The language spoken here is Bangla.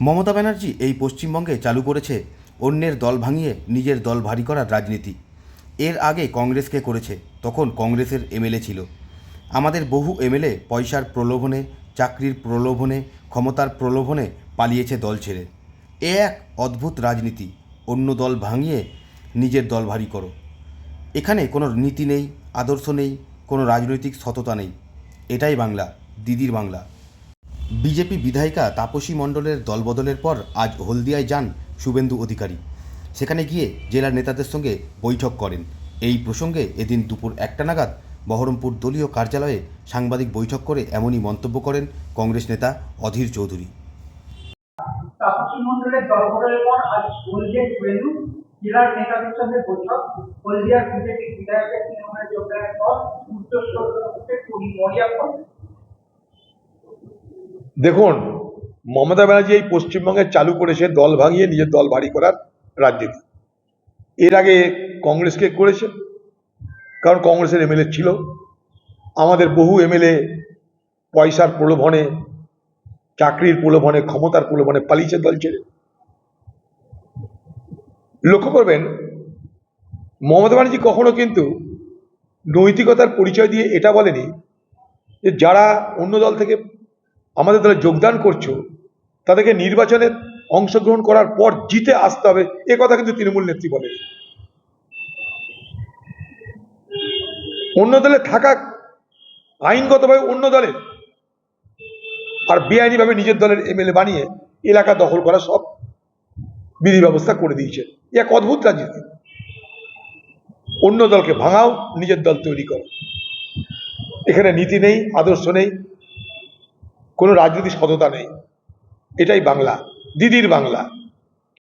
মমতা ব্যানার্জি এই পশ্চিমবঙ্গে চালু করেছে অন্যের দল ভাঙিয়ে নিজের দল ভারী করার রাজনীতি। এর আগে কংগ্রেসকে করেছে, তখন কংগ্রেসের এমএলএ ছিল। আমাদের বহু এমএলএ পয়সার প্রলোভনে, চাকরির প্রলোভনে, ক্ষমতার প্রলোভনে পালিয়েছে দল ছেড়ে। এ এক অদ্ভুত রাজনীতি, অন্য দল ভাঙিয়ে নিজের দল ভারী করো। এখানে কোনো নীতি নেই, আদর্শ নেই, কোনো রাজনৈতিক সততা নেই। এটাই বাংলা, দিদির বাংলা। বিজেপি বিধায়িকা তাপসী মণ্ডলের দলবদলের পর আজ হলদিয়ায় যান শুভেন্দু অধিকারী। সেখানে গিয়ে জেলার নেতাদের সঙ্গে বৈঠক করেন। এই প্রসঙ্গে এদিন দুপুর একটা নাগাদ বহরমপুর দলীয় কার্যালয়ে সাংবাদিক বৈঠক করে এমনই মন্তব্য করেন কংগ্রেস নেতা অধীর চৌধুরী। জেলার নেতাদের সঙ্গে বৈঠক। হলদিয়ার বিজেপি বিধায়কের যোগদানের পর দেখুন, মমতা ব্যানার্জি এই পশ্চিমবঙ্গে চালু করেছে দল ভাঙিয়ে নিজের দল ভারী করার রাজনীতি এর আগে কংগ্রেসকে করেছে, কারণ কংগ্রেসের এমএলএ ছিল। আমাদের বহু এমএলএ পয়সার প্রলোভনে, চাকরির প্রলোভনে, ক্ষমতার প্রলোভনে পালিয়েছে দল ছেড়ে। লক্ষ্য করবেন, মমতা ব্যানার্জি কখনো কিন্তু নৈতিকতার পরিচয় দিয়ে এটা বলেনি যে যারা অন্য দল থেকে আমাদের দলে যোগদান করছ, তাদেরকে নির্বাচনে অংশগ্রহণ করার পর জিতে আসতে হবে, এ কথা কিন্তু তৃণমূল নেত্রী বলে অন্য দলে থাকা আইনগতভাবে অন্য দলের আর বেআইনিভাবে নিজের দলের এমএলএ বানিয়ে এলাকা দখল করা সব বিধি ব্যবস্থা করে দিয়েছে। এক অদ্ভুত রাজনীতি। অন্য দলকে ভাঙাও, নিজের দল তৈরি করো। এখানে নীতি নেই, আদর্শ নেই কোনো রাজনীতি সততা নেই। এটাই বাংলা দিদির বাংলা।